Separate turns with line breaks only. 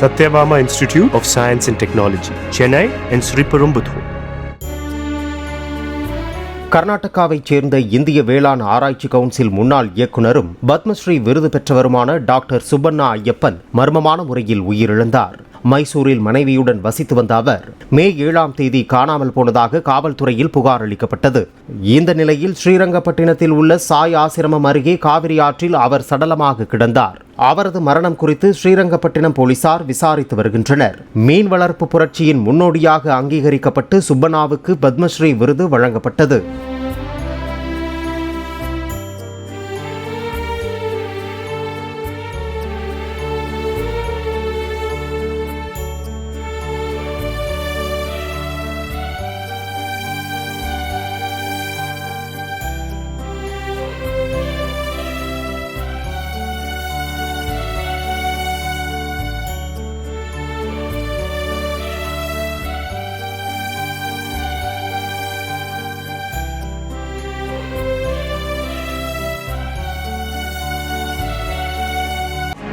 Sathyabama institute of science and technology Chennai and Sriperumbudur
கர்நாடகாவைச் சேர்ந்த இந்திய வேளாண் ஆராய்ச்சி கவுன்சில் முன்னாள் இயக்குனரும் பத்மஸ்ரீ விருது பெற்றவருமான டாக்டர் சுப்பண்ணா ஐயப்பன் மர்மமான முறையில் உயிரிழந்தார். மைசூரில் மனைவியுடன் வசித்து வந்த அவர் மே ஏழாம் தேதி காணாமல் போனதாக காவல்துறையில் புகார் அளிக்கப்பட்டது. இந்த நிலையில் ஸ்ரீரங்கப்பட்டினத்தில் உள்ள சாய் ஆசிரமம் அருகே காவிரி ஆற்றில் அவர் சடலமாக கிடந்தார். அவரது மரணம் குறித்து ஸ்ரீரங்கப்பட்டினம் போலீசார் விசாரித்து வருகின்றனர். மீன் வளர்ப்பு புரட்சியின் முன்னோடியாக அங்கீகரிக்கப்பட்டு சுப்பண்ணாவுக்கு பத்மஸ்ரீ விருது வழங்கப்பட்டது.